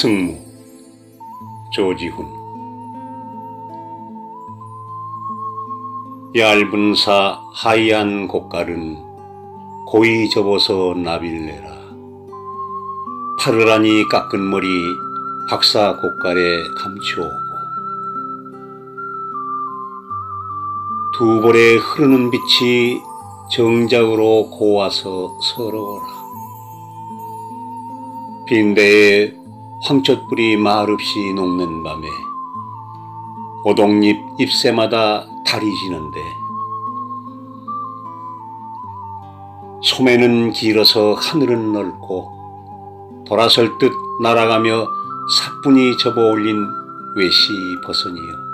승무 조지훈. 얇은 사 하얀 곡갈은 고이 접어서 나빌레라. 파르라니 깎은 머리 박사 곡갈에 감추오고. 두 볼에 흐르는 빛이 정작으로 고와서 서러워라. 빈대에 황초불이 말없이 녹는 밤에 오동잎 잎새마다 달이 지는데 소매는 길어서 하늘은 넓고 돌아설 듯 날아가며 사뿐히 접어 올린 외시 버선이여.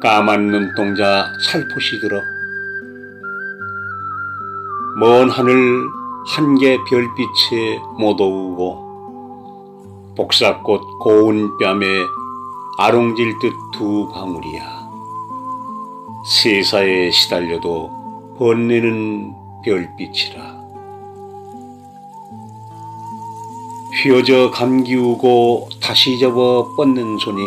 까만 눈동자 살포시 들어 먼 하늘 한 개 별빛에 못 오고 복사꽃 고운 뺨에 아롱질 듯 두 방울이야. 세사에 시달려도 번내는 별빛이라. 휘어져 감기우고 다시 접어 뻗는 손이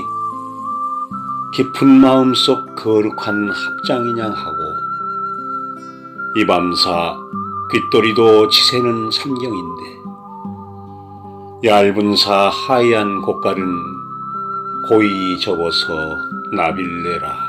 깊은 마음속 거룩한 합장이냥 하고 이 밤사 귓도리도 지새는 삼경인데 얇은 사 하얀 곡갈은 고이 접어서 나빌레라